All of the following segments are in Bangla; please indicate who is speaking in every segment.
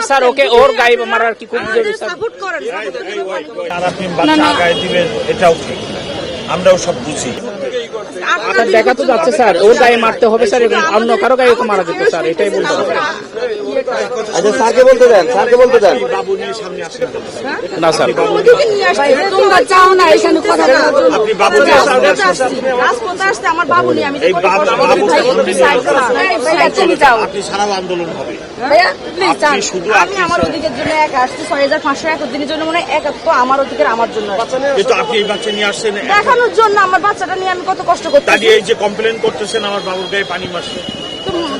Speaker 1: স্যার ওকে ওর গায়ে মারার কি খুব জরুরি স্যার
Speaker 2: সাপোর্ট
Speaker 3: আপনি বাচ্চা আগায় দিবেন এটাও ঠিক। আমরাও সব বুঝি।
Speaker 1: দেখা তো যাচ্ছে স্যার ওর গায়ে মারতে হবে স্যার এবং অন্য কারও গায়ে ওকে মারা যেত স্যার এটাই বলতে হবে
Speaker 4: আচ্ছা স্যারকে বলতে দেন স্যারকে বলতে দেন।
Speaker 1: না স্যার।
Speaker 2: তোমরা চাও না এখানে কথা
Speaker 3: আপনি বাবু নিয়ে
Speaker 2: রাজপথে আসতে আমার বাবু নিয়ে আমি।
Speaker 3: আপনি সারা আন্দোলন হবে।
Speaker 2: ভাইয়া, please, যান।
Speaker 3: আপনি শুধু
Speaker 2: আমি আমার অধিকের জন্য একা আসছি ছয় হাজার পাঁচশো এক দিনের জন্য মনে হয় এক তো আমার অধিকার আমার জন্য
Speaker 3: আপনি এই বাচ্চা নিয়ে আসছেন।
Speaker 2: দেখানোর জন্য আমার বাচ্চাটা নিয়ে আমি কত কষ্ট
Speaker 3: করতে এই যে কমপ্লেন করতেছেন আমার বাবুর গায়ে পানি
Speaker 2: তো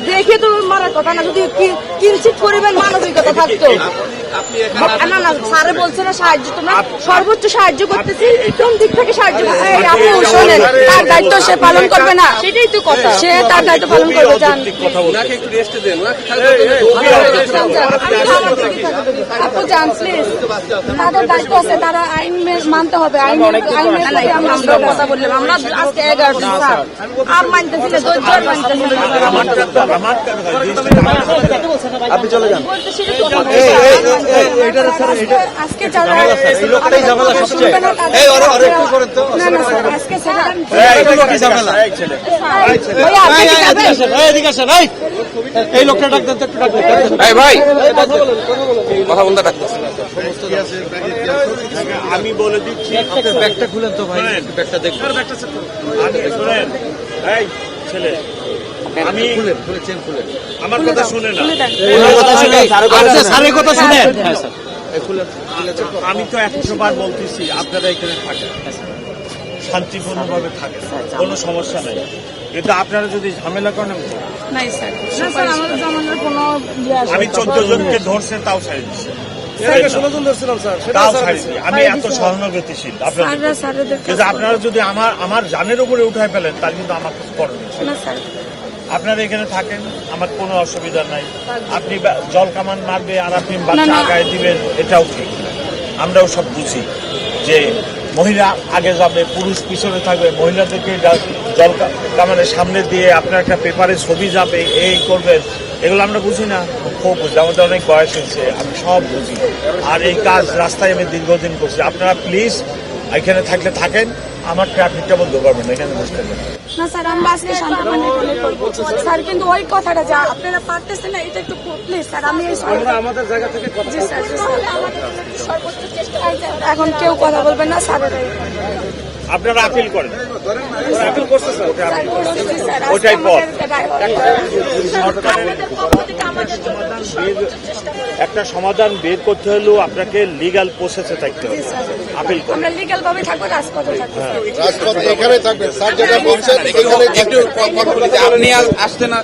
Speaker 2: দেখে তো মারার কথা না যদি কি- কিঞ্চিত পরিমাণ মানবিকতা থাকতো। না না স্যারে বলছে না সাহায্য তোমরা সর্বোচ্চ সাহায্য করতেছি কোন দিক থেকে সাহায্য আপনি শোনেন তার দায়িত্ব সে পালন করবে না। সেটাই তো কথা। সে তার দায়িত্ব পালন করবে
Speaker 3: জান। কথা
Speaker 4: একটু রেস্ট দেন
Speaker 2: প্লিজ তাদের দায়িত্ব আছে তারা আইন মানতে হবে। আইন আমরা কথা বললাম। আমরা আজকে এগারোটা আর মানতেছি না ধৈর্য মানতেছি না
Speaker 3: আমার আমার
Speaker 4: আপনি চলে যান।
Speaker 2: বলতে সেটা তো কথা
Speaker 4: এই,
Speaker 2: আজকে যারা আজকে
Speaker 4: লোকটা ডাক দেন তো একটু ডাক দেন
Speaker 5: এই ভাই। কথা বলতে ডাকতেছে
Speaker 3: আমি বলে দিচ্ছি
Speaker 4: ব্যাগটা খুলেন তো ভাই। ব্যাগটা দেখুন।
Speaker 3: আমি এই ছেলে আমি
Speaker 4: খুলেন খুলে চেন খুলেন।
Speaker 3: আমার কথা শুনে না।
Speaker 4: কথা শুনেন
Speaker 3: আমি তো একশো বার বলতেছি আপনারা এখানে থাকেন। শান্তিপূর্ণভাবে থাকেন। কোনো সমস্যা নেই। কিন্তু আপনারা যদি ঝামেলা করেন আমি
Speaker 2: ইয়ে।
Speaker 3: চোদ্দ জনকে ধরছেন তাও ছাড়ি দিচ্ছি। আমি এত সহানুভূতিশীল আপনারা যদি আমার আমার জানের উপরে উঠায় ফেলেন তার কিন্তু আমার কিছু করেন আপনারা এখানে থাকেন আমার কোনো অসুবিধা নাই। আপনি জল কামান মারবে আর আপনি বাচ্চা আগায় দিবেন এটাও ঠিক। আমরাও সব বুঝি যে মহিলা আগে যাবে, পুরুষ পিছনে থাকবে, মহিলাদেরকে জল মানে সামনে দিয়ে আপনার একটা পেপারে ছবি যাবে, এই করবেন, এগুলো আমরা বুঝি না। খুব বুঝি, আমাদের অনেক বয়স হয়েছে, আমি সব বুঝি। আর এই কাজ রাস্তায় আমি দীর্ঘদিন করছি। আপনারা প্লিজ এখানে থাকলে থাকেন আমার ট্রাফিকটা বন্ধ করবেন না, এখানে বসতে পারেন
Speaker 2: না স্যার আমরা আজকে শান্তিপূর্ণ স্যার কিন্তু ওই কথাটা যা আপনারা পারতেছেন না এটা একটু প্লিজ স্যার আমি
Speaker 4: আমরা আমাদের জায়গা থেকে কথা
Speaker 2: জি স্যার জি স্যার। সর্বোচ্চ চেষ্টা এখন কেউ কথা বলবেন না স্যারেরাই
Speaker 3: আপনারা আপিল করেন।
Speaker 4: আপিল করছে স্যার
Speaker 3: ওটাই পথ। একটা সমাধান বের করতে হলেও আপনাকে লিগাল প্রসেসে থাকতে হবে। আপিল করেন।
Speaker 2: আমরা লিগ্যাল ভাবে থাকব। রাজপথে
Speaker 6: রাজপথ এখানে থাকবেন। স্যার যেটা বলছেন এখানে
Speaker 5: একটু কথা বলি যে আপনি আসতে না